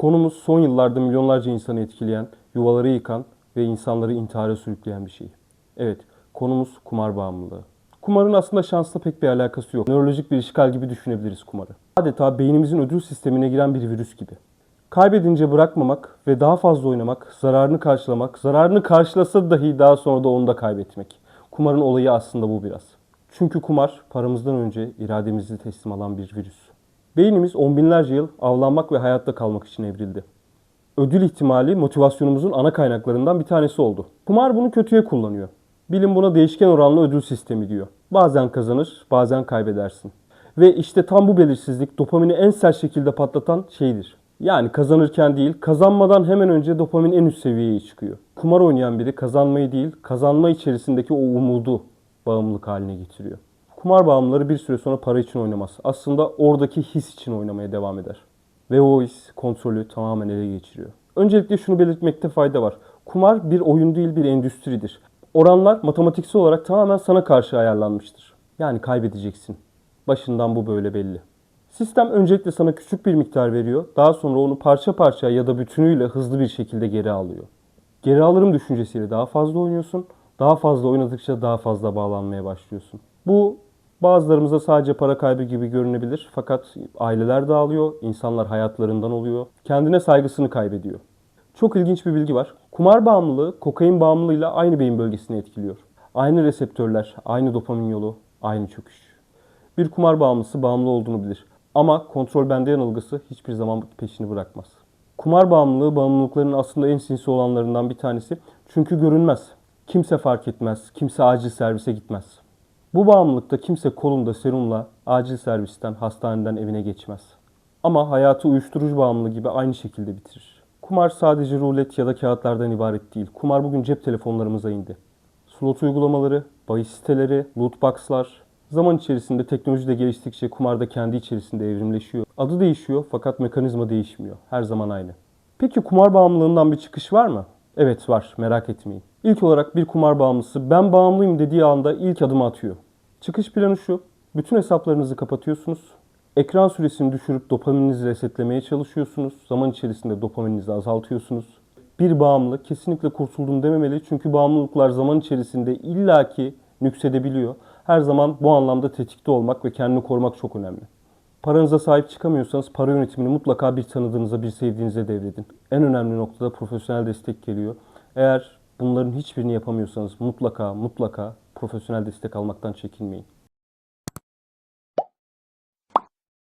Konumuz son yıllarda milyonlarca insanı etkileyen, yuvaları yıkan ve insanları intihara sürükleyen bir şey. Evet, konumuz kumar bağımlılığı. Kumarın aslında şansla pek bir alakası yok. Nörolojik bir işgal gibi düşünebiliriz kumarı. Adeta beynimizin ödül sistemine giren bir virüs gibi. Kaybedince bırakmamak ve daha fazla oynamak, zararını karşılamak, zararını karşılasa dahi daha sonra da onu da kaybetmek. Kumarın olayı aslında bu biraz. Çünkü kumar paramızdan önce irademizi teslim alan bir virüs. Beynimiz on binlerce yıl avlanmak ve hayatta kalmak için evrildi. Ödül ihtimali motivasyonumuzun ana kaynaklarından bir tanesi oldu. Kumar bunu kötüye kullanıyor. Bilim buna değişken oranlı ödül sistemi diyor. Bazen kazanır, bazen kaybedersin. Ve işte tam bu belirsizlik dopamini en sert şekilde patlatan şeydir. Yani kazanırken değil, kazanmadan hemen önce dopamin en üst seviyeye çıkıyor. Kumar oynayan biri kazanmayı değil, kazanma içerisindeki o umudu bağımlılık haline getiriyor. Kumar bağımlıları bir süre sonra para için oynamaz. Aslında oradaki his için oynamaya devam eder. Ve o his kontrolü tamamen ele geçiriyor. Öncelikle şunu belirtmekte fayda var. Kumar bir oyun değil bir endüstridir. Oranlar matematiksel olarak tamamen sana karşı ayarlanmıştır. Yani kaybedeceksin. Başından bu böyle belli. Sistem öncelikle sana küçük bir miktar veriyor. Daha sonra onu parça parça ya da bütünüyle hızlı bir şekilde geri alıyor. Geri alırım düşüncesiyle daha fazla oynuyorsun. Daha fazla oynadıkça daha fazla bağlanmaya başlıyorsun. Bu bazılarımıza sadece para kaybı gibi görünebilir. Fakat aileler dağılıyor, insanlar hayatlarından oluyor. Kendine saygısını kaybediyor. Çok ilginç bir bilgi var. Kumar bağımlılığı kokain bağımlılığıyla aynı beyin bölgesini etkiliyor. Aynı reseptörler, aynı dopamin yolu, aynı çöküş. Bir kumar bağımlısı bağımlı olduğunu bilir. Ama kontrol bende yanılgısı hiçbir zaman peşini bırakmaz. Kumar bağımlılığı bağımlılıkların aslında en sinsi olanlarından bir tanesi. Çünkü görünmez. Kimse fark etmez. Kimse acil servise gitmez. Bu bağımlılıkta kimse kolunda serumla acil servisten, hastaneden evine geçmez. Ama hayatı uyuşturucu bağımlılığı gibi aynı şekilde bitirir. Kumar sadece rulet ya da kağıtlardan ibaret değil. Kumar bugün cep telefonlarımıza indi. Slot uygulamaları, bahis siteleri, loot box'lar, Zaman içerisinde teknoloji de geliştikçe kumar da kendi içerisinde evrimleşiyor. Adı değişiyor fakat mekanizma değişmiyor. Her zaman aynı. Peki kumar bağımlılığından bir çıkış var mı? Evet var, merak etmeyin. İlk olarak bir kumar bağımlısı ben bağımlıyım dediği anda ilk adımı atıyor. Çıkış planı şu. Bütün hesaplarınızı kapatıyorsunuz. Ekran süresini düşürüp dopamininizi resetlemeye çalışıyorsunuz. Zaman içerisinde dopamininizi azaltıyorsunuz. Bir bağımlı kesinlikle kurtuldum dememeli çünkü bağımlılıklar zaman içerisinde illaki nüksedebiliyor. Her zaman bu anlamda tetikte olmak ve kendini korumak çok önemli. Paranıza sahip çıkamıyorsanız para yönetimini mutlaka bir tanıdığınıza, bir sevdiğinize devredin. En önemli noktada profesyonel destek geliyor. Eğer bunların hiçbirini yapamıyorsanız mutlaka mutlaka profesyonel destek almaktan çekinmeyin.